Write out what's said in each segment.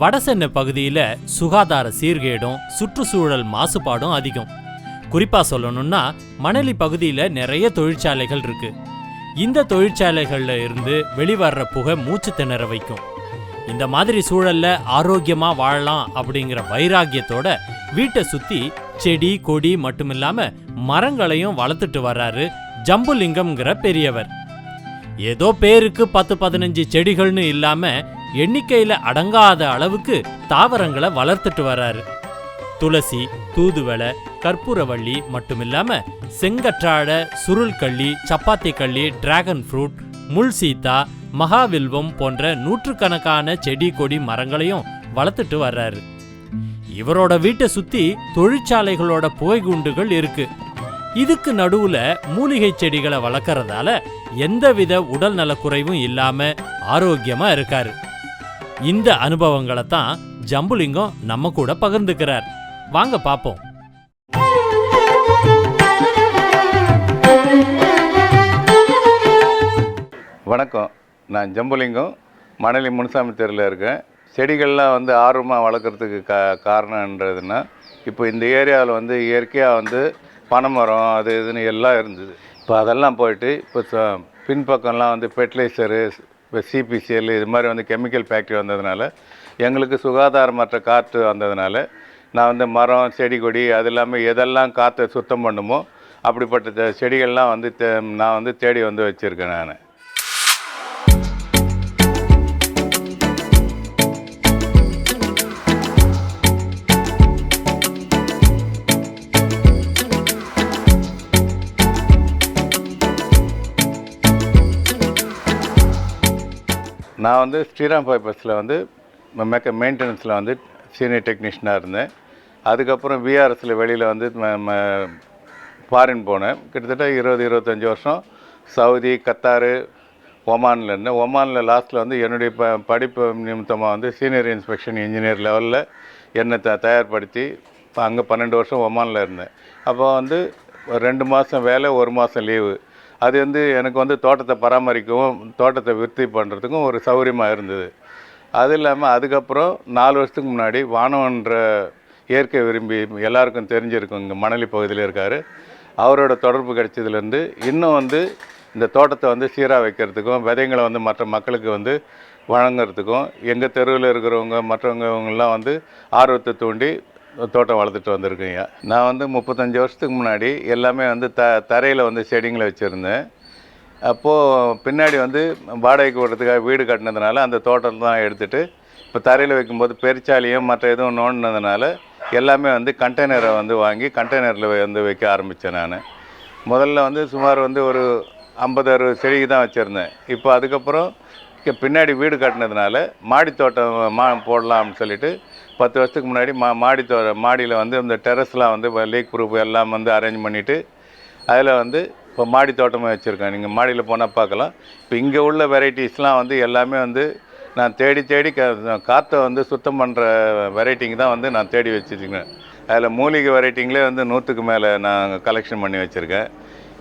வடசென்னை பகுதியில் சுகாதார சீர்கேடும் சுற்றுச்சூழல் மாசுபாடும் அதிகம். குறிப்பாக சொல்லணும்னா மணலி பகுதியில் நிறைய தொழிற்சாலைகள் இருக்கு. இந்த தொழிற்சாலைகளில் இருந்து வெளிவர்ற புகை மூச்சு திணற வைக்கும். இந்த மாதிரி சூழல்ல ஆரோக்கியமா வாழலாம் அப்படிங்கிற வைராகியத்தோட வீட்டை சுத்தி செடி கொடி மட்டும் இல்லாமல் மரங்களையும் வளர்த்துட்டு வர்றாரு ஜம்புலிங்கம்ங்கிற பெரியவர். ஏதோ பேருக்கு பத்து பதினஞ்சு செடிகள்னு இல்லாம எண்ணிக்கையில அடங்காத அளவுக்கு தாவரங்களை வளர்த்துட்டு வர்றாரு துளசி தூதுவளை கற்பூரவள்ளி மட்டுமில்லாம செங்கற்றாழை சுருள்கள்ளி சப்பாத்தி கள்ளி டிராகன் ஃப்ரூட் முள் சீத்தா மகாவில்வம் போன்ற நூற்றுக்கணக்கான செடி கொடி மரங்களையும் வளர்த்துட்டு வர்றாரு. இவரோட வீட்டை சுத்தி தொழிற்சாலைகளோட புகைகுண்டுகள் இருக்கு. இதுக்கு நடுவுல மூலிகை செடிகளை வளர்க்கறதால எந்தவித உடல் நலக்குறைவும் இல்லாம ஆரோக்கியமா இருக்காரு. இந்த அனுபவங்களை தான் ஜம்புலிங்கம் நம்ம கூட பகிர்ந்துக்கிறார். வாங்க பாப்போம். வணக்கம். நான் ஜம்புலிங்கம் மணலி முனுசாமி தெருவில் இருக்கேன். செடிகள்லாம் வந்து ஆர்வமாக வளர்க்குறதுக்கு கா காரணன்றதுன்னா இப்போ இந்த ஏரியாவில் வந்து இயற்கையாக வந்து பனைமரம் அது இதுன்னு எல்லாம் இருந்தது. இப்போ அதெல்லாம் போயிட்டு இப்போ பின்பக்கம்லாம் வந்து ஃபெர்டிலைசரு இப்போ சிபிசிஎல் இது மாதிரி வந்து கெமிக்கல் ஃபேக்ட்ரி வந்ததுனால எங்களுக்கு சுகாதாரமற்ற காற்று வந்ததுனால நான் வந்து மரம் செடி கொடி அது இல்லாமல் எதெல்லாம் காற்றை சுத்தம் பண்ணுமோ அப்படிப்பட்ட செடிகள்லாம் வந்து நான் வந்து தேடி வந்து வச்சுருக்கேன் நான். நான் வந்து ஸ்ரீராம் ஃபைபர்ஸில் வந்து மெக்க மெயின்டெனன்ஸில் வந்து சீனியர் டெக்னீஷியனாக இருந்தேன். அதுக்கப்புறம் விஆர்எஸில் வெளியில் வந்து ஃபாரின் போனேன். கிட்டத்தட்ட இருபது இருபத்தஞ்சி வருஷம் சவுதி கத்தாரு ஒமானில் இருந்தேன். ஒமானில் லாஸ்ட்டில் வந்து என்னுடைய ப படிப்பு நிமித்தமாக வந்து சீனியர் இன்ஸ்பெக்ஷன் இன்ஜினியர் லெவலில் என்னை த தயார்படுத்தி இப்போ அங்கே பன்னெண்டு வருஷம் ஒமானில் இருந்தேன். அப்போ வந்து ரெண்டு மாதம் வேலை ஒரு மாதம் லீவு. அது வந்து எனக்கு வந்து தோட்டத்தை பராமரிக்கவும் தோட்டத்தை விற்பி பண்ணுறதுக்கும் ஒரு சௌகரியமாக இருந்தது. அது இல்லாமல் அதுக்கப்புறம் நாலு வருஷத்துக்கு முன்னாடி வானவன்ற இயற்கை விரும்பி எல்லாருக்கும் தெரிஞ்சிருக்கும் இங்கே மணலி பகுதியில் இருக்கார். அவரோட தொடர்பு கிடைச்சதுலேருந்து இன்னும் வந்து இந்த தோட்டத்தை வந்து சீராக வைக்கிறதுக்கும் விதைங்களை வந்து மற்ற மக்களுக்கு வந்து வழங்குறதுக்கும் எங்கள் தெருவில் இருக்கிறவங்க மற்றவங்க இவங்கெல்லாம் வந்து ஆர்வத்தை தூண்டி தோட்டம் வளர்த்துட்டு வந்திருக்கீங்க. நான் வந்து முப்பத்தஞ்சு வருஷத்துக்கு முன்னாடி எல்லாமே வந்து த தரையில் வந்து செடிங்களை வச்சுருந்தேன். அப்போது பின்னாடி வந்து வாடகைக்கு விடுறதுக்காக வீடு கட்டினதுனால அந்த தோட்டம் தான் எடுத்துகிட்டு இப்போ தரையில் வைக்கும்போது பெருச்சாலியும் மற்ற எதுவும் நோண்டினதுனால எல்லாமே வந்து கண்டெய்னரை வந்து வாங்கி கண்டெய்னரில் வந்து வைக்க ஆரம்பித்தேன் நான். முதல்ல வந்து சுமார் வந்து ஒரு ஐம்பது அறுபது செடிக்கு தான் வச்சுருந்தேன். இப்போ அதுக்கப்புறம் பின்னாடி வீடு கட்டினதுனால மாடி தோட்டம் மா போடலாம்னு சொல்லிட்டு பத்து வருஷத்துக்கு முன்னாடி மா மாடி தோ மாடியில் வந்து இந்த டெரஸ்லாம் வந்து லீக் ப்ரூஃப் எல்லாம் வந்து அரேஞ்ச் பண்ணிவிட்டு அதில் வந்து இப்போ மாடி தோட்டமாக வச்சுருக்கேன். நீங்கள் மாடியில் போனால் பார்க்கலாம். இப்போ இங்கே உள்ள வெரைட்டிஸ்லாம் வந்து எல்லாமே வந்து நான் தேடி தேடி க காற்றை வந்து சுத்தம் பண்ணுற வெரைட்டிங்க தான் வந்து நான் தேடி வச்சுருக்கேன். அதில் மூலிகை வெரைட்டிங்களே வந்து நூற்றுக்கு மேலே நான் கலெக்ஷன் பண்ணி வச்சுருக்கேன்.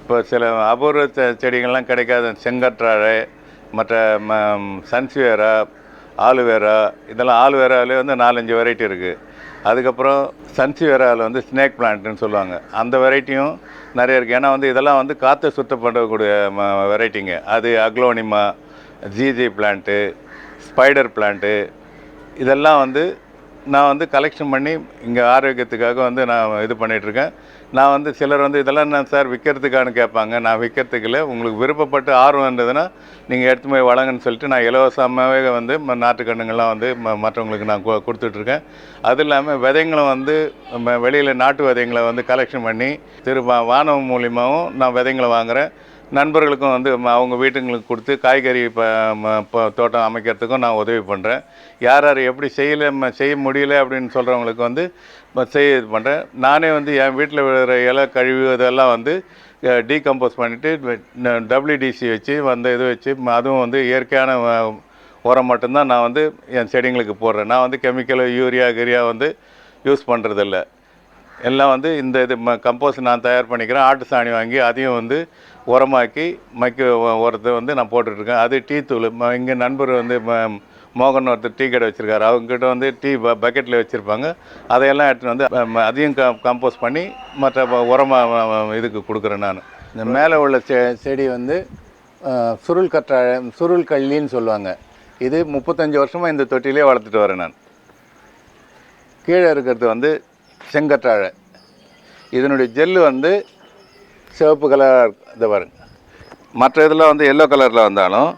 இப்போ சில அபூர்வ செடிகள்லாம் கிடைக்காத செங்கற்றாழை மற்ற ம சன்ஸ்வேரா ஆலுவேரா இதெல்லாம் ஆலுவேராவிலே வந்து நாலஞ்சு வெரைட்டி இருக்குது அதுக்கப்புறம் சன்சிவேராவில் வந்து ஸ்னேக் பிளான்ட்னு சொல்லுவாங்க. அந்த வெரைட்டியும் நிறைய இருக்குது ஏன்னா வந்து இதெல்லாம் வந்து காற்றை சுத்தம் பண்ணக்கூடிய வெரைட்டிங்க அது அக்லோனிமா ஜிஜி பிளான்ட்டு ஸ்பைடர் பிளான்ட்டு இதெல்லாம் வந்து நான் வந்து கலெக்ஷன் பண்ணி இங்கே ஆரோக்கியத்துக்காக வந்து நான் இது பண்ணிகிட்ருக்கேன் நான் வந்து சிலர் வந்து இதெல்லாம் நான் சார் விற்கிறதுக்கானு கேட்பாங்க. நான் விற்கிறதுக்கு இல்லை உங்களுக்கு விருப்பப்பட்டு ஆர்வம் இருந்ததுன்னா நீங்கள் எடுத்து போய் வழங்குன்னு சொல்லிட்டு நான் இலவசமாகவே வந்து ம- நாட்டுக்கண்ணுங்கள்லாம் வந்து ம மற்றவங்களுக்கு நான் கொடுத்துட்ருக்கேன். அது இல்லாமல் விதைங்களும் வந்து நம்ம வெளியில் நாட்டு விதைங்களை வந்து கலெக்ஷன் பண்ணி திரு வானவம் மூலியமாகவும் நான் விதைங்களை வாங்குகிறேன் நண்பர்களுக்கும் வந்து அவங்க வீட்டுங்களுக்கு கொடுத்து காய்கறி இப்போ தோட்டம் அமைக்கிறதுக்கும் நான் உதவி பண்ணுறேன் யார் யார் எப்படி செய்யல ம- செய்ய முடியல அப்படின்னு சொல்கிறவங்களுக்கு வந்து செய்ய இது பண்ணுறேன் நானே வந்து என் வீட்டில் விழுற இலை கழிவு இதெல்லாம் வந்து டீகம்போஸ் பண்ணிவிட்டு டபிள்யூடிசி வச்சு வந்த இது வச்சு அதுவும் வந்து இயற்கையான உரம் மட்டும்தான் நான் வந்து என் செடிங்களுக்கு போடுறேன். நான் வந்து கெமிக்கலு யூரியா கிரியா வந்து யூஸ் பண்ணுறதில்ல எல்லாம் வந்து இந்த இது ம கம்போஸ்ட் நான் தயார் பண்ணிக்கிறேன். ஆட்டு சாணி வாங்கி அதையும் வந்து உரமாக்கி மக்க உரத்தை வந்து நான் போட்டுட்ருக்கேன் அது டீ தூள். ம இங்கே நண்பர் வந்து ம மோகன் ஒருத்தர் டீ கடை வச்சுருக்காரு. அவங்ககிட்ட வந்து டீ ப பக்கெட்டில் வச்சுருப்பாங்க. அதையெல்லாம் எடுத்துகிட்டு வந்து அதையும் க கம்போஸ் பண்ணி மற்ற உரமாக இதுக்கு கொடுக்குறேன் நான். இந்த மேலே உள்ள செ செடி வந்து சுருள் கற்றாழை சுருள் கள்ளின்னு சொல்லுவாங்க. இது முப்பத்தஞ்சு வருஷமாக இந்த தொட்டிலே வளர்த்துட்டு வரேன் நான். கீழே இருக்கிறது வந்து செங்கற்றாழை. இதனுடைய ஜெல்லு வந்து சிவப்பு கலராக இதை பாருங்க. மற்ற இதெல்லாம் வந்து எல்லோ கலரில் வந்தாலும்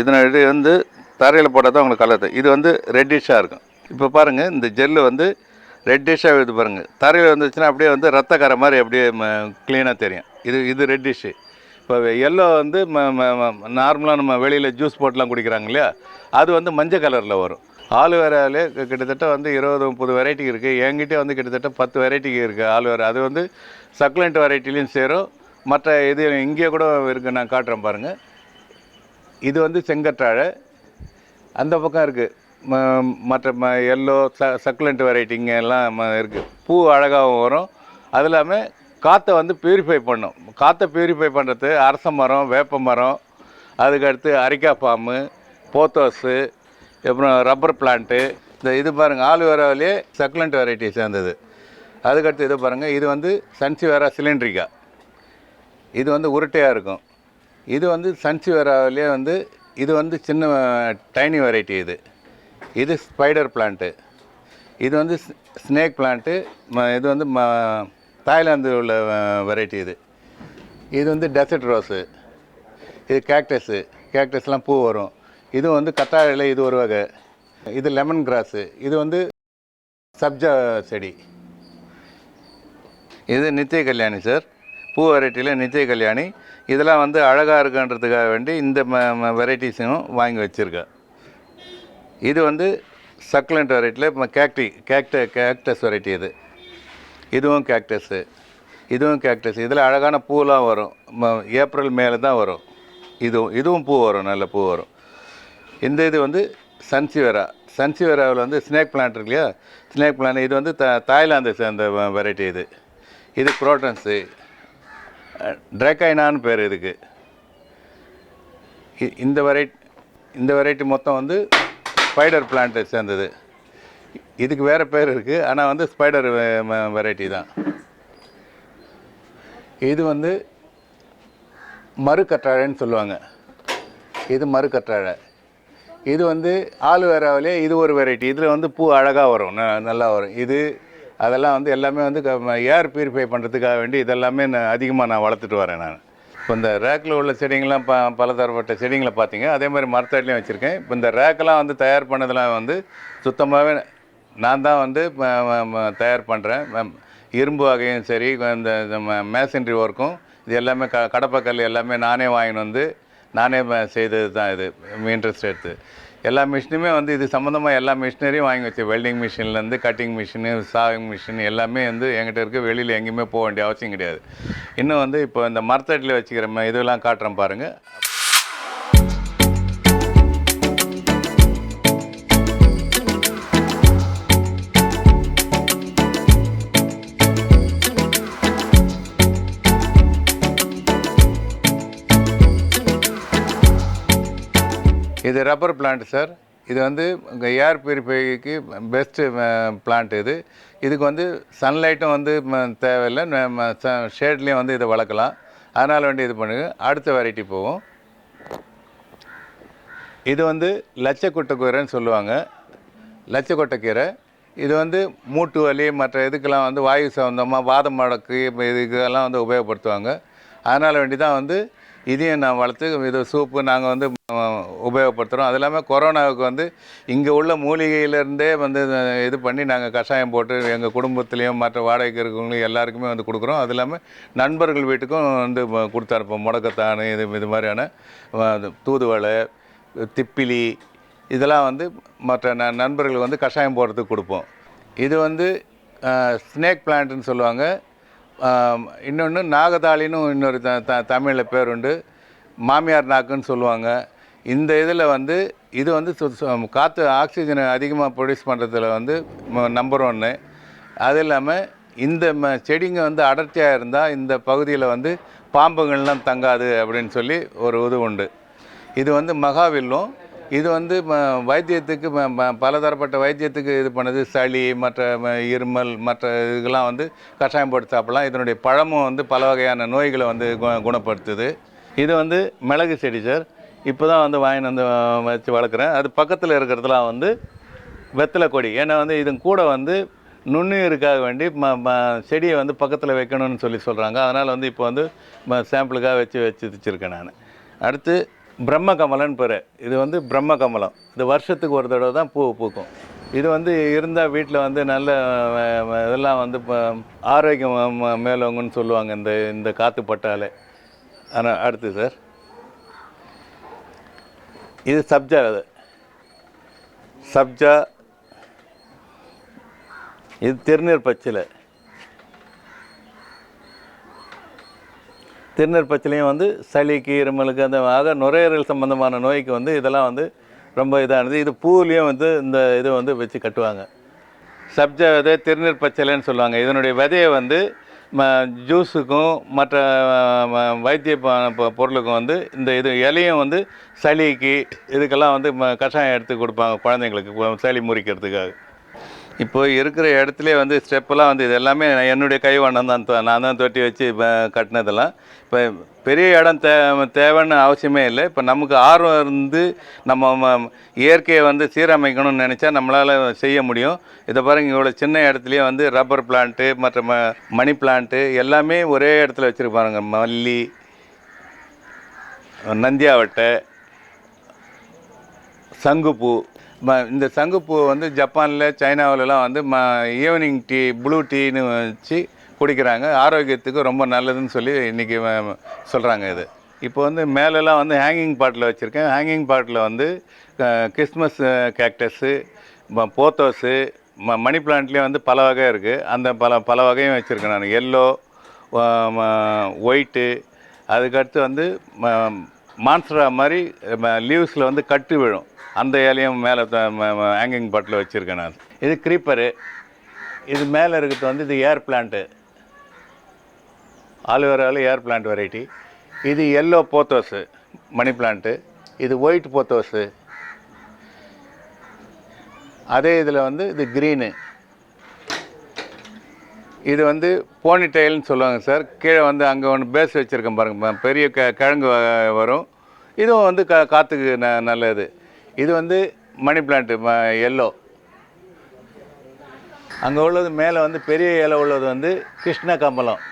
இதனுடைய வந்து தரையில் போட்டால் தான் உங்களுக்கு கலர் இது வந்து ரெட்டிஷாக இருக்கும். இப்போ பாருங்கள் இந்த ஜெல்லு வந்து ரெட்டிஷாக இது பாருங்கள் தரையில் வந்துச்சுன்னா அப்படியே வந்து ரத்த கரை மாதிரி அப்படியே க்ளீனாக தெரியும். இது இது ரெட்டிஷு இப்போ எல்லோ வந்து நார்மலாக நம்ம வெளியில் ஜூஸ் போட்டுலாம் குடிக்கிறாங்க இல்லையா? அது வந்து மஞ்சள் கலரில் வரும். ஆலுவேராலே கிட்டத்தட்ட வந்து இருபது முப்பது வெரைட்டி இருக்குது என்கிட்டே வந்து கிட்டத்தட்ட பத்து வெரைட்டி இருக்குது ஆலுவேரா அது வந்து சக்லண்ட் வெரைட்டிலையும் சேரும். மற்ற இது இங்கே கூட இருக்குது நான் காட்டுறேன் பாருங்கள் இது வந்து செங்கற்றாழை. அந்த பக்கம் இருக்குது மற்ற ம எல்லோ ச சக்குலண்ட் வெரைட்டிங்க எல்லாம் இருக்குது பூ அழகாகவும் வரும். அது இல்லாமல் காற்றை வந்து பியூரிஃபை பண்ணும். காற்றை பியூரிஃபை பண்ணுறது அரச மரம் வேப்ப மரம் அதுக்கடுத்து அரிக்கா பாம்பு போத்தோஸு அப்புறம் ரப்பர் பிளான்ட்டு இந்த இது பாருங்கள் ஆலுவேராவிலே சக்குலண்ட் வெரைட்டி சேர்ந்தது. அதுக்கடுத்து இது பாருங்கள் இது வந்து சன்சிவேரா சிலிண்ட்ரிக்கா இது வந்து உருட்டையாக இருக்கும். இது வந்து சன்சிவேராவிலே வந்து இது வந்து சின்ன டைனி வெரைட்டி இது. இது ஸ்பைடர் பிளான்ட்டு இது வந்து ஸ்னேக் பிளான்ட்டு இது வந்து ம தாய்லாந்து உள்ள வெரைட்டி இது. இது வந்து டெசர்ட் ரோஸு இது கேக்டஸு கேக்டஸ்லாம் பூ வரும். இது வந்து கத்தாழையில் இது ஒரு வகை. இது லெமன் கிராஸு இது வந்து சப்ஜா செடி. இது நித்திய கல்யாணி சார் பூ வெரைட்டியில் நித்திய கல்யாணி. இதெல்லாம் வந்து அழகாக இருக்குன்றதுக்காக வேண்டி இந்த ம வெரைட்டிஸும் வாங்கி வச்சுருக்கேன். இது வந்து சக்குலண்ட் வெரைட்டியில் இப்போ கேக்டி கேக்ட கேக்டஸ் வெரைட்டி இது. இதுவும் கேக்டஸு இதுவும் கேக்டஸ் இதில் அழகான பூலாம் வரும். ஏப்ரல் மேலே தான் வரும். இதுவும் இதுவும் பூ வரும் நல்ல பூ வரும். இந்த இது வந்து சன்சிவரா சன்சிவராவில் வந்து ஸ்னேக் பிளான்ட் இருக்கு இல்லையா? ஸ்னேக் பிளான்ட் இது வந்து த தாய்லாந்தை சேர்ந்த வெரைட்டி இது. இது குரோட்டன்ஸு ட்ரெக்கைனான்னு பேர் இதுக்கு. இந்த வெரைட்டி இந்த வெரைட்டி மொத்தம் வந்து ஸ்பைடர் பிளான்ட்டை சேர்ந்தது. இதுக்கு வேறு பேர் இருக்குது ஆனால் வந்து ஸ்பைடர் வெரைட்டி தான். இது வந்து மறுக்கற்றாழைன்னு சொல்லுவாங்க. இது மறுக்கற்றாழை. இது வந்து ஆலுவேராவிலே இது ஒரு வெரைட்டி. இதில் வந்து பூ அழகாக வரும் நல்லா வரும். இது அதெல்லாம் வந்து எல்லாமே வந்து ஏர் பியூரிஃபை பண்ணுறதுக்காக வேண்டி இதெல்லாமே நான் அதிகமாக நான் வளர்த்துட்டு வரேன் நான். இப்போ இந்த ரேக்கில் உள்ள செடிங்கள்லாம் ப பலதரப்பட்ட செடிங்களை பார்த்தீங்க. அதே மாதிரி மரத்தாட்லையும் வச்சுருக்கேன். இப்போ இந்த ரேக்கெல்லாம் வந்து தயார் பண்ணதெல்லாம் வந்து சுத்தமாகவே நான் தான் வந்து தயார் பண்ணுறேன் இரும்பு வகையும் சரி இந்த மேசன்ரி ஒர்க்கும் இது எல்லாமே க கடப்பக்கல் எல்லாமே நானே வாங்கின்னு வந்து நானே செய்தது தான் இது. இன்ட்ரெஸ்ட் எடுத்து. எல்லா மிஷினுமே வந்து இது சம்மந்தமாக எல்லா மிஷினரியும் வாங்கி வச்சு வெல்டிங் மிஷின்லேருந்து கட்டிங் மிஷினு சாவிங் மிஷின் எல்லாமே வந்து எங்கிட்ட இருக்குது வெளியில் எங்கேயுமே போக வேண்டிய அவசியம் கிடையாது. இன்னும் வந்து இப்போ இந்த மரத்தடியில் வச்சுக்கிற இதெல்லாம் காட்டுறேன் பாருங்கள் இது ரப்பர் பிளான்ட் சார். இது வந்து ஏர் பியூரிஃபைக்கு பெஸ்ட்டு பிளான்ட் இது. இதுக்கு வந்து சன்லைட்டும் வந்து ம- தேவையில்லை. ஷேட்லேயும் வந்து இதை வளர்க்கலாம். அதனால் வேண்டி இது பண்ணுங்க. அடுத்த வெரைட்டி போவோம். இது வந்து லட்சக்கொட்டைக்கீரைன்னு சொல்லுவாங்க. லட்சக்கொட்டைக்கீரை இது வந்து மூட்டு வலி மற்ற இதுக்கெல்லாம் வந்து வாயு சம்பந்தமாக வாதம் மடக்கு இதுக்கெல்லாம் வந்து உபயோகப்படுத்துவாங்க. அதனால் வேண்டி தான் வந்து இதையும் நான் வளர்த்து இது சூப்பு நாங்கள் வந்து உபயோகப்படுத்துகிறோம் அது இல்லாமல் கொரோனாவுக்கு வந்து இங்கே உள்ள மூலிகையிலேருந்தே வந்து இது பண்ணி நாங்கள் கஷாயம் போட்டு எங்கள் குடும்பத்துலேயும் மற்ற வாடகைக்கு இருக்கவங்களையும் எல்லாருக்குமே வந்து கொடுக்குறோம். அது இல்லாமல் நண்பர்கள் வீட்டுக்கும் வந்து ம- கொடுத்து அனுப்போம் முடக்கத்தான் இது இது மாதிரியான தூதுவளை திப்பிலி இதெல்லாம் வந்து மற்ற ந நண்பர்கள் வந்து கஷாயம் போடுறதுக்கு கொடுப்போம். இது வந்து ஸ்னேக் பிளான்ட்னு சொல்லுவாங்க. இன்னொன்று நாகதாளின்னு இன்னொரு த த தமிழில் பேர் உண்டு மாமியார் நாக்குன்னு சொல்லுவாங்க. இந்த இதில் வந்து இது வந்து காற்று ஆக்சிஜனை அதிகமாக ப்ரொடியூஸ் பண்ணுறதுல வந்து நம்பர் ஒன்று அது இல்லாமல் இந்த ம செடிங்க வந்து அடர்த்தியாக இருந்தால் இந்த பகுதியில் வந்து பாம்புகள்லாம் தங்காது அப்படின்னு சொல்லி ஒரு இது உண்டு. இது வந்து மகாவில்லும் இது வந்து ம- வைத்தியத்துக்கு பலதரப்பட்ட வைத்தியத்துக்கு இது பண்ணுது. சளி மற்ற ம- இருமல் மற்ற இதுக்கெல்லாம் வந்து கஷாயம் போட்டு சாப்பிடலாம் இதனுடைய பழமும் வந்து பல வகையான நோய்களை வந்து கு- குணப்படுத்துது. இது வந்து மிளகு செடி சார். இப்போ தான் வந்து வாங்கின்னு வந்து வச்சு வளர்க்குறேன். அது பக்கத்தில் இருக்கிறதுலாம் வந்து வெத்தலை கொடி. ஏன்னா வந்து இதன் கூட வந்து நுண்ணுயிருக்காக வேண்டி ம ம செடியை வந்து பக்கத்தில் வைக்கணும்னு சொல்லி சொல்கிறாங்க அதனால் வந்து இப்போ வந்து ம சாம்பிளுக்காக வச்சு வச்சு வச்சுருக்கேன் நான். அடுத்து பிரம்ம கமலம்னு பேர் இது வந்து பிரம்ம கமலம் இது வருஷத்துக்கு ஒரு தடவை தான் பூ பூக்கும். இது வந்து இருந்தால் வீட்டில் வந்து நல்ல இதெல்லாம் வந்து இப்போ ஆரோக்கியம் மேலவங்கன்னு சொல்லுவாங்க இந்த இந்த காற்று பட்டாலே. ஆனால் அடுத்து சார். இது சப்ஜா அது. சப்ஜா. இது திருநீர் பச்சிலை. திருநெற்பச்சிலையும் வந்து சளிக்கு இருமலுக்கு அந்த ஆக நுரையீரல் சம்பந்தமான நோய்க்கு வந்து இதெல்லாம் வந்து ரொம்ப இதானது. இது பூவிலையும் வந்து இந்த இது வந்து வச்சு கட்டுவாங்க. சப்ஜா விதை திருநெற்பச்சிலைன்னு சொல்லுவாங்க. இதனுடைய விதையை வந்து ம ஜூஸுக்கும் மற்ற வைத்திய பொ- பொருளுக்கும் வந்து இந்த இது இலையும் வந்து சளிக்கு இதுக்கெல்லாம் வந்து ம கஷாயம் எடுத்து கொடுப்பாங்க குழந்தைங்களுக்கு சளி முறிக்கிறதுக்காக. இப்போ இருக்கிற இடத்துல வந்து ஸ்டெப்பெல்லாம் வந்து இது எல்லாமே என்னுடைய கைவண்ணம் தான் நான் தான் தொட்டி வச்சு இப்போ கட்டினதெல்லாம். இப்போ பெரிய இடம் தே தேவைன்னு அவசியமே இல்லை. இப்போ நமக்கு ஆர்வம் இருந்து நம்ம ம- இயற்கையை வந்து சீரமைக்கணும்னு நினச்சா நம்மளால் செய்ய முடியும். இதை பாருங்க இவ்வளோ சின்ன இடத்துலையே வந்து ரப்பர் பிளான்ட்டு மற்ற ம மணி பிளான்ட்டு எல்லாமே ஒரே இடத்துல வச்சுருப்பாருங்க மல்லி நந்தியாவட்டை சங்குப்பூ இந்த சங்குப்பூ வந்து ஜப்பானில் சைனாவிலலாம் வந்து ம ஈவினிங் டீ ப்ளூ டீன்னு வச்சு குடிக்கிறாங்க. ஆரோக்கியத்துக்கு ரொம்ப நல்லதுன்னு சொல்லி இன்றைக்கி சொல்கிறாங்க இது. இப்போ வந்து மேலெல்லாம் வந்து ஹேங்கிங் பாட்டில் வச்சுருக்கேன். ஹேங்கிங் பாட்டில் வந்து கிறிஸ்மஸ் கேக்டஸு போத்தோஸு ம மணி பிளான்ட்லேயும் வந்து பல வகை இருக்குது அந்த பல பல வகையும் வச்சுருக்கேன் நான். எல்லோ ஒயிட்டு அதுக்கடுத்து வந்து மான்ஸ்டரா மாதிரி லீவ்ஸில் வந்து கட்டு விழும். அந்த இலையும் மேலே ஹேங்கிங் பாட்டில் வச்சுருக்கேன் நான். இது க்ரீப்பரு இது மேலே இருக்கிறது வந்து இது ஏர் பிளான்ட்டு ஆலுவேராவில் ஏர் பிளான்ட் வெரைட்டி இது எல்லோ போத்தோஸு மணி பிளான்ட்டு இது ஒயிட் போத்தோஸு அதே இதில் வந்து இது க்ரீனு இது வந்து போனி டைல்னு சொல்லுவாங்க சார் கீழே வந்து அங்கே ஒன்று பேஸ் வச்சுருக்கேன் பாருங்க பெரிய க கிழங்கு வ- வரும். இதுவும் வந்து கா காற்றுக்கு ந நல்லது. இது வந்து மணி பிளான்ட்டு ம எல்லோ அங்கே உள்ளது மேலே வந்து பெரிய இலை உள்ளது வந்து கிருஷ்ண கமலம்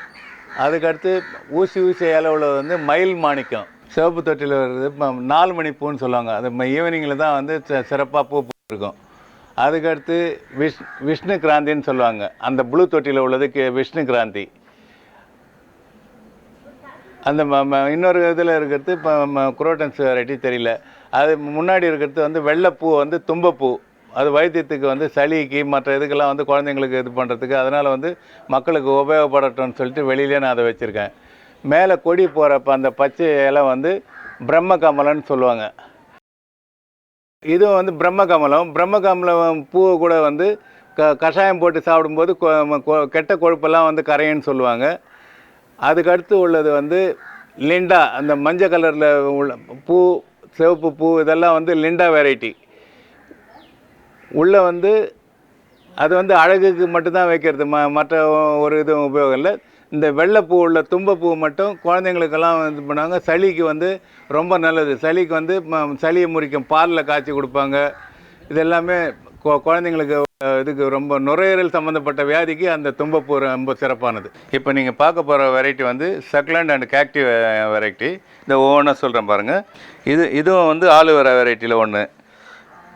அதுக்கடுத்து ஊசி ஊசி இலை உள்ளது வந்து மயில் மாணிக்கம். சிவப்பு தொட்டியில் வருது நாலு மணி பூன்னு சொல்லுவாங்க. அது ஈவினிங்கில் தான் வந்து சிறப்பாக பூ பூக்கும் அதுக்கடுத்து விஷ் விஷ்ணு கிராந்தின்னு சொல்லுவாங்க. அந்த ப்ளூ தொட்டியில் உள்ளது விஷ்ணு கிராந்தி. அந்த ம- ம- இன்னொரு இதில் இருக்கிறது இப்போ குரோட்டன்ஸ் வெரைட்டி தெரியல. அது முன்னாடி இருக்கிறது வந்து வெள்ளைப்பூ வந்து தும்பப்பூ. அது வைத்தியத்துக்கு வந்து சளிக்கு மற்ற இதுக்கெல்லாம் வந்து குழந்தைங்களுக்கு இது பண்ணுறதுக்கு அதனால் வந்து மக்களுக்கு உபயோகப்படட்டும்னு சொல்லிட்டு வெளியிலே நான் அதை வச்சுருக்கேன். மேலே கொடி போகிறப்ப அந்த பச்சை இலை வந்து பிரம்ம கமலம்னு சொல்லுவாங்க. இதுவும் வந்து பிரம்ம கமலம் பிரம்ம கமலம் பூவை கூட வந்து க கஷாயம் போட்டு சாப்பிடும்போது கொ- கொ- கெட்ட கொழுப்பெல்லாம் வந்து கரையன்னு சொல்லுவாங்க. அதுக்கடுத்து உள்ளது வந்து லிண்டா. அந்த மஞ்சள் கலரில் உள்ள பூ சிவப்பு பூ இதெல்லாம் வந்து லிண்டா வெரைட்டி உள்ளே வந்து அது வந்து அழகுக்கு மட்டும்தான் வைக்கிறது. ம மற்ற ஒரு இதுவும் உபயோகம் இல்லை. இந்த வெள்ளைப்பூ உள்ள தும்பப்பூ மட்டும் குழந்தைங்களுக்கெல்லாம் இது பண்ணுவாங்க. சளிக்கு வந்து ரொம்ப நல்லது. சளிக்கு வந்து ம- சளியை முறிக்கும் பாலில் காய்ச்சி கொடுப்பாங்க. இது எல்லாமே கொ- குழந்தைங்களுக்கு இதுக்கு ரொம்ப நுரையீரல் சம்மந்தப்பட்ட வியாதிக்கு அந்த தும்பப்பூ ரொம்ப சிறப்பானது. இப்போ நீங்கள் பார்க்க போகிற வெரைட்டி வந்து சக்லண்ட் அண்ட் கேக்டிவ் வெரைட்டி இந்த ஒவ்வொன்றா சொல்கிறேன் பாருங்கள் இது இதுவும் வந்து ஆலுவேரா வெரைட்டியில் ஒன்று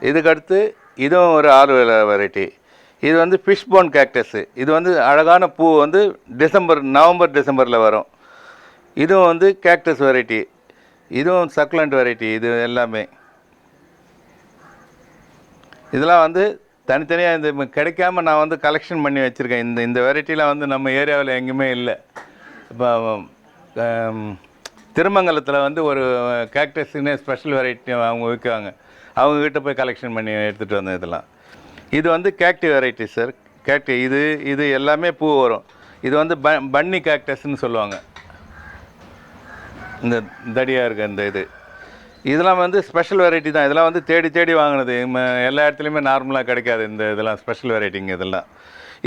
இதுக்கடுத்து இதுவும் ஒரு ஆலுவேரா வெரைட்டி இது வந்து ஃபிஷ் போன் கேக்டஸு இது வந்து அழகான பூ வந்து டிசம்பர் நவம்பர் டிசம்பரில் வரும். இதுவும் வந்து கேக்டஸ் வெரைட்டி இதுவும் சக்குலண்ட் வெரைட்டி இது எல்லாமே. இதெல்லாம் வந்து தனித்தனியாக இந்த கிடைக்காம நான் வந்து கலெக்ஷன் பண்ணி வச்சுருக்கேன். இந்த இந்த வெரைட்டிலாம் வந்து நம்ம ஏரியாவில் எங்கேயுமே இல்லை. இப்போ திருமங்கலத்தில் வந்து ஒரு கேக்டஸ்னு ஸ்பெஷல் வெரைட்டி அவங்க விற்குவாங்க அவங்கக்கிட்ட போய் கலெக்ஷன் பண்ணி எடுத்துகிட்டு வந்தேன் இதெல்லாம். இது வந்து கேக்டி வெரைட்டி சார் கேக்டி இது இது எல்லாமே பூ வரும். இது வந்து ப பன்னி கேக்டஸ்ன்னு சொல்லுவாங்க. இந்த தடியாக இருக்க இந்த இது. இதெல்லாம் வந்து ஸ்பெஷல் வெரைட்டி தான். இதெல்லாம் வந்து தேடி தேடி வாங்கினது. எல்லா இடத்துலையுமே நார்மலாக கிடைக்காது இந்த இதெல்லாம் ஸ்பெஷல் வெரைட்டிங்க இதெல்லாம்.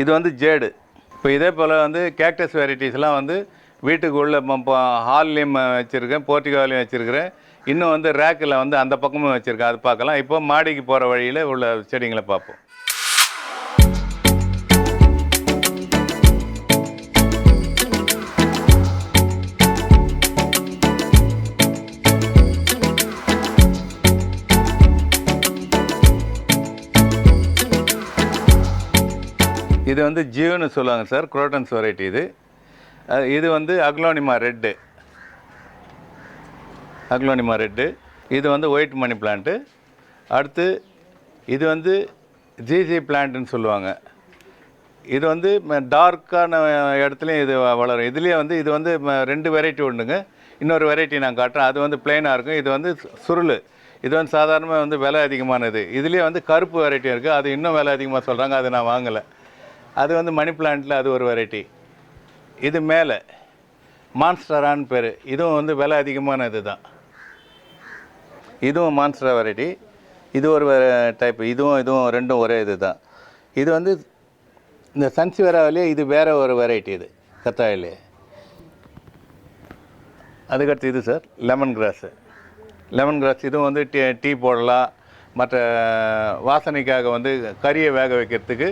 இது வந்து ஜேடு இப்போ இதே போல் வந்து கேக்டஸ் வெரைட்டிஸ்லாம் வந்து வீட்டுக்கு இப்போ ஹால்லையும் வச்சுருக்கேன் போர்ட்டிகாலையும் வச்சுருக்கிறேன். இன்னும் வந்து ரேக்கில் வந்து அந்த பக்கமும் வச்சுருக்கேன். அது பார்க்கலாம். இப்போ மாடிக்கு போகிற வழியில் உள்ள செடிங்களை பார்ப்போம். இது வந்து ஜியோன்னு சொல்லுவாங்க சார். குரோட்டன்ஸ் வெரைட்டி இது. இது வந்து அக்லோனிமா ரெட்டு. Aglaonema red. இது வந்து ஒயிட் மணி பிளான்ட்டு. அடுத்து இது வந்து ஜிஜி பிளான்ட்டுன்னு சொல்லுவாங்க. இது வந்து டார்க்கான இடத்துலையும் இது வளரும். இதுலேயே வந்து இது வந்து ரெண்டு வெரைட்டி உண்டுங்க. இன்னொரு வெரைட்டி நான் காட்டுறேன். அது வந்து பிளெயினாக இருக்கும். இது வந்து சு- சுருள். இது வந்து சாதாரணமாக வந்து விலை அதிகமானது. இதுலேயே வந்து கருப்பு வெரைட்டி இருக்குது அது இன்னும் விலை அதிகமாக சொல்கிறாங்க அது நான் வாங்கலை. அது வந்து மணி பிளான்ட்டில் அது ஒரு வெரைட்டி. இது மேலே. மான்ஸ்டரான்னு பேர். இதுவும் வந்து விலை அதிகமான இது தான் இதுவும் மான்ஸ்டரா வெரைட்டி இது ஒரு டைப் இதுவும் இதுவும் ரெண்டும் ஒரே இது தான் இது வந்து இந்த சன்சிவராவிலே இது வேறு ஒரு வெரைட்டி இது கத்தாயிலே. அதுக்கடுத்து இது sir lemon grass lemon grass இதுவும் வந்து டீ டீ போடலாம். மற்ற வாசனைக்காக வந்து கறியை வேக வைக்கிறதுக்கு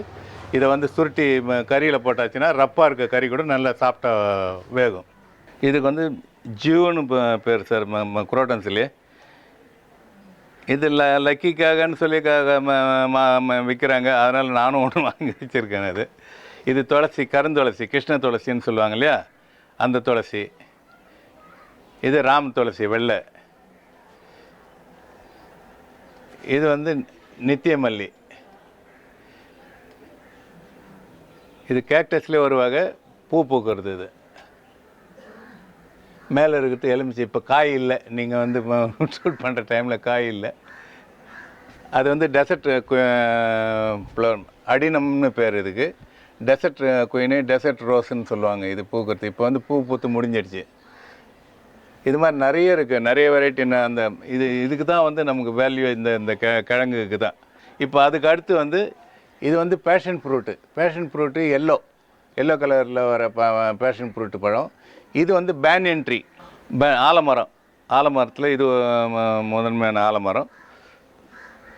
இதை வந்து சுருட்டி கறியில் போட்டாச்சுன்னா ரப்பாக இருக்க கறி கூட நல்லா சாஃப்டாக வேகும். இதுக்கு வந்து ஜியூன்னு பேர் சார் குரோட்டன்ஸ்லேயே இது ல லக்கிக்காகன்னு சொல்லி விற்கிறாங்க அதனால் நானும் ஒன்று வாங்கி வச்சுருக்கேன் அது. இது துளசி கருந்துளசி கிருஷ்ண துளசின்னு சொல்லுவாங்க இல்லையா? அந்த துளசி. இது ராம் துளசி வெள்ளை. இது வந்து நித்தியமல்லி மல்லி இது கேக்டஸ்லேயே ஒரு வகை பூ பூக்கிறது இது. மேலே இருக்கிறது எலுமிச்சை இப்போ காய் இல்லை. நீங்கள் வந்து ஷூட் பண்ணுற டைமில் காய் இல்லை. அது வந்து டெசர்ட் ஃப்ளவர் அடினம்னு பேர் இதுக்கு. டெசர்ட் குயினு டெசர்ட் ரோஸ்ன்னு சொல்லுவாங்க இது பூக்கிறது. இப்போ வந்து பூ பூத்து முடிஞ்சிடுச்சு. இது மாதிரி நிறைய இருக்குது நிறைய வெரைட்டி அந்த இது இதுக்கு தான் வந்து நமக்கு வேல்யூ இந்த இந்த கெ கிழங்குக்கு தான். இப்போ அதுக்கு அடுத்து வந்து இது வந்து passion fruit passion fruit yellow yellow கலரில் வர பேஷன் ஃப்ரூட்டு பழம். இது வந்து பேனியன் ட்ரீ பே ஆலமரம். ஆலமரத்தில் இது முதன்மையான ஆலமரம்.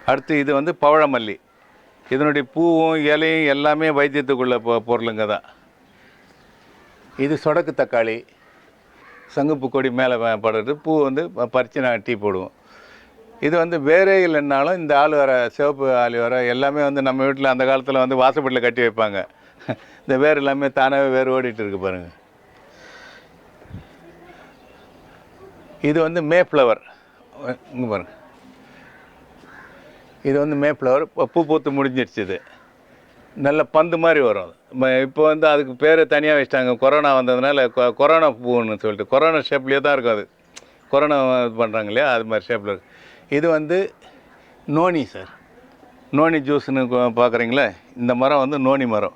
அடுத்து இது வந்து பவழமல்லி. இதனுடைய பூவும் இலையும் எல்லாமே வைத்தியத்துக்குள்ள பொருளுங்க தான் இது சொடக்கு தக்காளி. சங்குப்பு கொடி மேலே படுறது. பூ வந்து ப- பறித்து நான் டீ போடுவோம். இது வந்து வேறே இல்லைன்னாலும் இந்த ஆள் வர சிவப்பு ஆள் வர எல்லாமே வந்து நம்ம வீட்டில் அந்த காலத்தில் வந்து வாசப்பட்டில் கட்டி வைப்பாங்க. இந்த வேர் எல்லாமே தானாகவே வேர் ஓடிட்டு இருக்கு பாருங்க. இது வந்து மே ஃப்ளவர் இங்கே பாருங்க. இது வந்து மே ஃப்ளவர் இப்போ பூ பூத்து முடிஞ்சிடுச்சு இது. நல்ல பந்து மாதிரி வரும். இப்போ வந்து அதுக்கு பேர் தனியாக வச்சிட்டாங்க. கொரோனா வந்ததுனால கொ- கொரோனா பூன்னு சொல்லிட்டு கொரோனா ஷேப்லேயே தான் இருக்கும் அது. கொரோனா இது பண்ணுறாங்க இல்லையா? அது மாதிரி ஷேப்பில் இருக்குது இது வந்து நோனி சார். நோனி ஜூஸ்னு பார்க்குறீங்களே இந்த மரம் வந்து நோனி மரம்.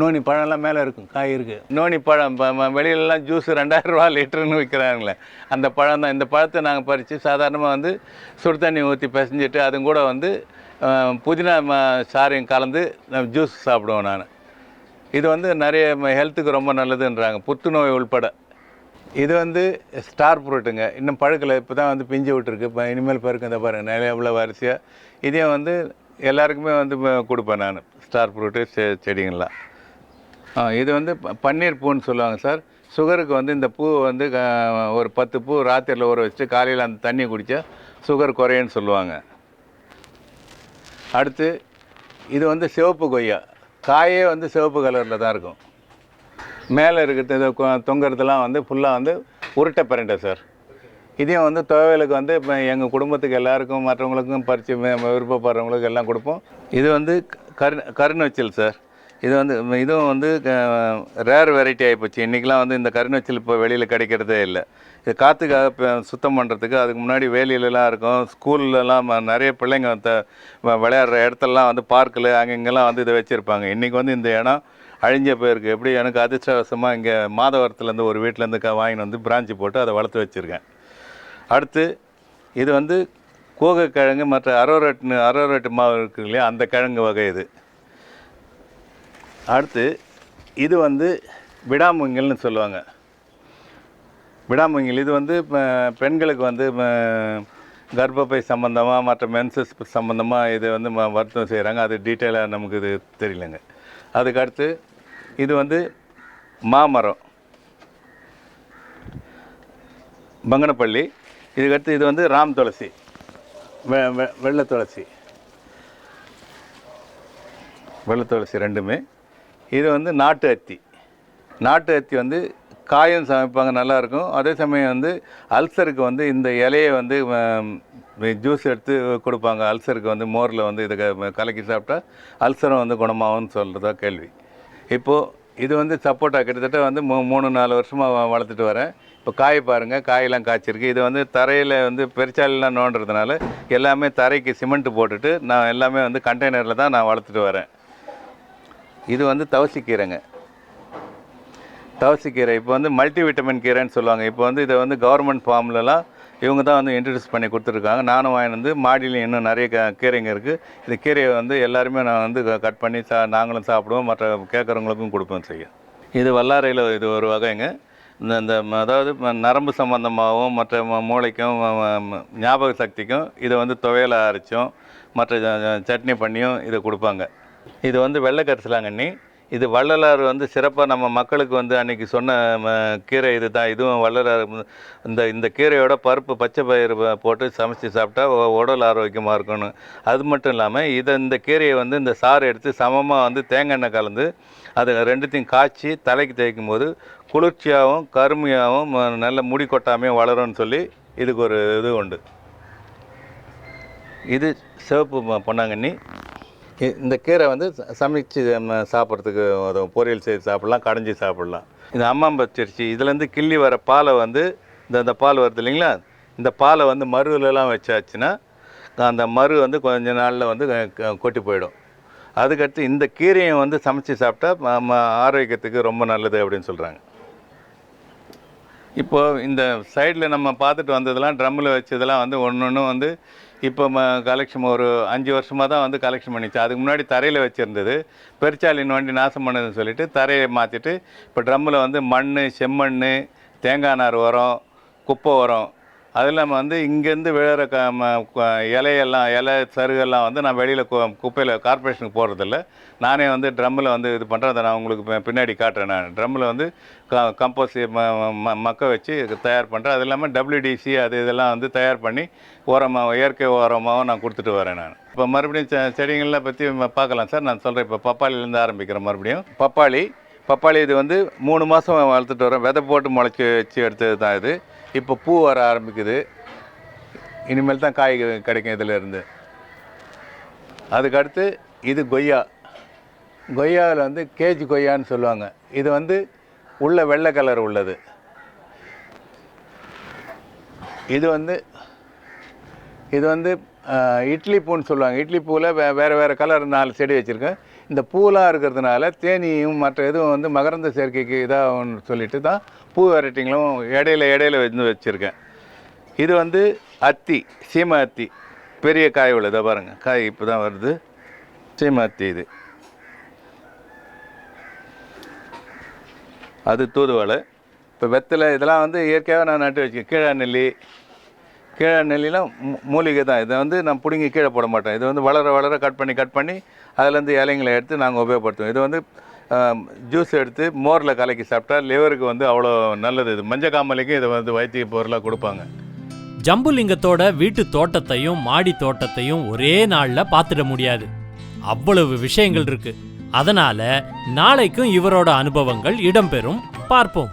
நோனி பழம்லாம் மேலே இருக்கும் காய் இருக்குது நோனி பழம் வெளியிலலாம் ஜூஸ் ரெண்டாயிரரூவா லிட்டருன்னு விற்கிறாங்களே அந்த பழம் தான். இந்த பழத்தை நாங்கள் பறித்து சாதாரணமாக வந்து சுடு தண்ணி ஊற்றி பிசைஞ்சிட்டு அதுவும் கூட வந்து புதினா சாரையும் கலந்து கலந்து ஜூஸ் சாப்பிடுவோம் நான். இது வந்து நிறைய ஹெல்த்துக்கு ரொம்ப நல்லதுன்றாங்க. புத்துநோய் உள்பட. இது வந்து ஸ்டார் ஃப்ரூட்டுங்க இன்னும் பழுக்கலை. இப்போ தான் வந்து பிஞ்சு விட்டுருக்கு. இப்போ இனிமேல் பருக்கு இந்த பாருங்க. நிறைய எவ்வளோ வரிசையாக இதையும் வந்து எல்லாருக்குமே வந்து கொடுப்பேன் நான். ஸ்டார் ஃப்ரூட்டு செ செடிங்கள்லாம். ஆ இது வந்து ப- பன்னீர் பூன்னு சொல்லுவாங்க சார். சுகருக்கு வந்து இந்த பூ வந்து ஒரு பத்து பூ ராத்திரியில் ஊற வச்சுட்டு காலையில் அந்த தண்ணி குடித்தா சுகர் குறையுன்னு சொல்லுவாங்க. அடுத்து இது வந்து சிவப்பு கொய்யா. காயே வந்து சிவப்பு கலரில் தான் இருக்கும். மேலே இருக்கிறது இது கொ- வந்து ஃபுல்லாக வந்து உருட்டை பிரண்டை சார். இதையும் வந்து துவையலுக்கு வந்து இப்போ எங்கள் குடும்பத்துக்கு எல்லாருக்கும் மற்றவங்களுக்கும் பறித்து விருப்பப்படுறவங்களுக்கு எல்லாம் கொடுப்போம். இது வந்து கரு கருணச்சல் சார். இது வந்து இதுவும் வந்து ரேர் வெரைட்டி ஆகிப்போச்சு இன்றைக்கெலாம் வந்து இந்த கருணச்சல் இப்போ வெளியில் கிடைக்கிறதே இல்லை. இது காற்றுக்காக இப்போ சுத்தம் பண்ணுறதுக்கு அதுக்கு முன்னாடி வேலியிலலாம் இருக்கும். ஸ்கூல்லலாம் நிறைய பிள்ளைங்க விளையாடுற இடத்துலலாம் வந்து பார்க்கில் அங்கங்கெல்லாம் வந்து இதை வச்சுருப்பாங்க. இன்றைக்கி வந்து இந்த இடம் அழிஞ்ச போயிருக்கு. எப்படி எனக்கு அதிர்ஷ்டவசமாக இங்கே மாதவரத்துலேருந்து ஒரு வீட்டிலேருந்து க வாங்கின்னு வந்து பிரான்ச்சு போட்டு அதை வளர்த்து வச்சுருக்கேன். அடுத்து இது வந்து கோகக்கிழங்கு மற்ற அரோரட்னு அரோரட்டு மாவு இருக்கு இல்லையா? அந்த கிழங்கு வகை இது. அடுத்து இது வந்து விடாமுங்கல்னு சொல்லுவாங்க. விடாமுங்கல் இது வந்து பெண்களுக்கு வந்து கர்ப்பப்பை சம்மந்தமாக மற்ற மென்சஸ் சம்மந்தமாக இது வந்து ம- மருத்துவம் செய்கிறாங்க அது டீட்டெயிலாக நமக்கு இது தெரியலங்க. அதுக்கு அடுத்து இது வந்து மாமரம். பங்கனப்பள்ளி. இதுக்கடுத்து இது வந்து ராம் துளசி. வெ வெ- வெள்ளை துளசி. வெள்ளை துளசி ரெண்டுமே. இது வந்து நாட்டு அத்தி. நாட்டு அத்தி வந்து காயம் சமைப்பாங்க நல்லாயிருக்கும். அதே சமயம் வந்து அல்சருக்கு வந்து இந்த இலையை வந்து ஜூஸ் எடுத்து கொடுப்பாங்க. அல்சருக்கு வந்து மோரில் வந்து இதை கலக்கி சாப்பிட்டா அல்சரம் வந்து குணமாகும்னு சொல்கிறதா கேள்வி. இப்போது இது வந்து சப்போட்டா கிட்டத்தட்ட வந்து மூ மூணு நாலு வருஷமாக வளர்த்துட்டு வரேன். இப்போ காய் பாருங்கள் காயெல்லாம் காய்ச்சிருக்கு. இது வந்து தரையில் வந்து பெருச்சாலெலாம் நோண்டுறதுனால எல்லாமே தரைக்கு சிமெண்ட் போட்டுட்டு நான் எல்லாமே வந்து கண்டெய்னரில் தான் நான் வளர்த்துட்டு வரேன். இது வந்து தவசிக்கீரைங்க. தவசிக்கீரை இப்போ வந்து மல்டி விட்டமின் கீரைன்னு சொல்லுவாங்க. இப்போ வந்து இதை வந்து கவர்மெண்ட் ஃபார்ம்லலாம் இவங்க தான் வந்து இன்ட்ரடியூஸ் பண்ணி கொடுத்துருக்காங்க. நானும் வாங்கிட்டு வந்து மாடியில் இன்னும் நிறைய க கீரைங்க இருக்குது இந்த கீரையை வந்து எல்லாருமே நான் வந்து கட் பண்ணி சா நாங்களும் சாப்பிடுவோம். மற்ற கேட்குறவங்களுக்கும் கொடுப்போம் செய்யும் இது வல்லாரையில் இது ஒரு வகைங்க. இந்த இந்த அதாவது நரம்பு சம்மந்தமாகவும் மற்ற மூளைக்கும் ஞாபக சக்திக்கும் இதை வந்து துவையலை அரைச்சும் மற்ற சட்னி பண்ணியும் இதை கொடுப்பாங்க. இது வந்து வெள்ளை கரிசலாங்கண்ணி. இது வள்ளலார் வந்து சிறப்பாக நம்ம மக்களுக்கு வந்து அன்றைக்கி சொன்ன ம, கீரை இது தான் இதுவும் வள்ளலார் இந்த இந்த கீரையோட பருப்பு பச்சை பயிறு போட்டு சமைச்சு சாப்பிட்டா உடல் ஆரோக்கியமாக இருக்கணும் அது மட்டும் இல்லாமல் இதை இந்த கீரையை வந்து இந்த சாறு எடுத்து சமமாக வந்து தேங்காய் எண்ணெய் கலந்து அதை ரெண்டுத்தையும் காய்ச்சி தலைக்கு தேய்க்கும் போது குளிர்ச்சியாகவும் கருமையாகவும் நல்ல முடி கொட்டாமையும் வளரும்னு சொல்லி இதுக்கு ஒரு இது உண்டு. இது சிவப்பு பொன்னாங்கண்ணி. இந்த கீரை வந்து ச- சமைச்சு நம்ம சாப்பிட்றதுக்கு உதவும் பொரியல் செய்து சாப்பிட்லாம் கடைஞ்சி சாப்பிட்லாம். இந்த அம்மாம்பச்சரிசி இதுலேருந்து கிள்ளி வர பாலை வந்து இந்த இந்த பால் வருது இல்லைங்களா? இந்த பாலை வந்து மருவிலலாம் வச்சாச்சுன்னா அந்த மரு வந்து கொஞ்ச நாளில் வந்து க- கொட்டி போயிடும். அதுக்கடுத்து இந்த கீரையை வந்து சமைச்சு சாப்பிட்டா நம்ம ஆரோக்கியத்துக்கு ரொம்ப நல்லது அப்படின்னு சொல்கிறாங்க இப்போது இந்த சைடில் நம்ம பார்த்துட்டு வந்ததெல்லாம் ட்ரம்மில் வச்சதெல்லாம் வந்து ஒன்று ஒன்று வந்து இப்போ ம கலெக்ஷன் ஒரு அஞ்சு வருஷமாக தான் வந்து கலெக்ஷன் பண்ணிச்சு. அதுக்கு முன்னாடி தரையில் வச்சுருந்தது. பெருச்சாலின் வண்டி நாசம் பண்ணுதுன்னு சொல்லிட்டு தரையை மாற்றிட்டு இப்போ ட்ரம்மில் வந்து மண் செம்மண் தேங்காய் நார் உரம் குப்பை உரம் அது இல்லாமல் வந்து இங்கேருந்து விழுற க ம இலையெல்லாம் இலை சருகெல்லாம் வந்து நான் வெளியில் குப்பையில் கார்ப்பரேஷனுக்கு போடுறதில்ல நானே வந்து ட்ரம்மில் வந்து இது பண்ணுறேன் அதை நான் உங்களுக்கு பின்னாடி காட்டுறேன் நான். ட்ரம்மில் வந்து க கம்போஸ் ம ம- மக்க வச்சு தயார் பண்ணுறேன் அது இல்லாமல் டபிள்யூடிசி அது இதெல்லாம் வந்து தயார் பண்ணி உரமாக இயற்கை உரமாகவும் நான் கொடுத்துட்டு வரேன் நான். இப்போ மறுபடியும் செ செடிகளை பற்றி பார்க்கலாம் சார். நான் சொல்கிறேன் இப்போ பப்பாளிலேருந்து ஆரம்பிக்கிறேன் மறுபடியும். பப்பாளி பப்பாளி இது வந்து மூணு மாதம் வளர்த்துட்டு வரேன் விதை போட்டு முளைச்சி வச்சு எடுத்தது தான் இது. இப்போ பூ வர ஆரம்பிக்குது. இனிமேல் தான் காய் கிடைக்கும் இதில் இருந்து அதுக்கடுத்து இது கொய்யா. கொய்யாவில் வந்து கேஜி கொய்யான்னு சொல்லுவாங்க. இது வந்து உள்ள வெள்ளை கலர் உள்ளது. இது வந்து இது வந்து இட்லி பூன்னு சொல்லுவாங்க. இட்லி பூவில் வே வேறு வேறு கலர் நாலு செடி வச்சுருக்கேன். இந்த பூலாம் இருக்கிறதுனால தேனியும் மற்ற இதுவும் வந்து மகரந்த சேர்க்கைக்கு இதாகும்னு சொல்லிட்டு தான் பூ வெரைட்டிங்களும் இடையில இடையில வந்து வச்சுருக்கேன். இது வந்து அத்தி சீம அத்தி. பெரிய காய் உள்ளதா. பாருங்கள் காய் இப்போ தான் வருது. சீம அத்தி இது. அது தூதுவளை. இப்போ வெத்தலை இதெல்லாம் வந்து இயற்கையாக நான் நட்டு வச்சுக்கேன். கீழா நெல்லி கீழே நெல்லிலாம் மூலிகை தான். இதை வந்து நான் பிடுங்கி கீழே போட மாட்டேன். இது வந்து வளர வளர கட் பண்ணி கட் பண்ணி அதுலேருந்து இலைங்களை எடுத்து நாங்கள் உபயோகப்படுத்துவோம். இது வந்து ஜூஸ் எடுத்து மோரில் கலக்கி சாப்பிட்டா லிவருக்கு வந்து அவ்வளோ நல்லது. இது மஞ்சள் காமலைக்கு இதை வந்து வைத்திய பொருளாக கொடுப்பாங்க. ஜம்புலிங்கத்தோட வீட்டு தோட்டத்தையும் மாடி தோட்டத்தையும் ஒரே நாளில் பார்த்துட முடியாது. அவ்வளவு விஷயங்கள் இருக்கு. அதனால நாளைக்கும் இவரோட அனுபவங்கள் இடம்பெறும். பார்ப்போம்.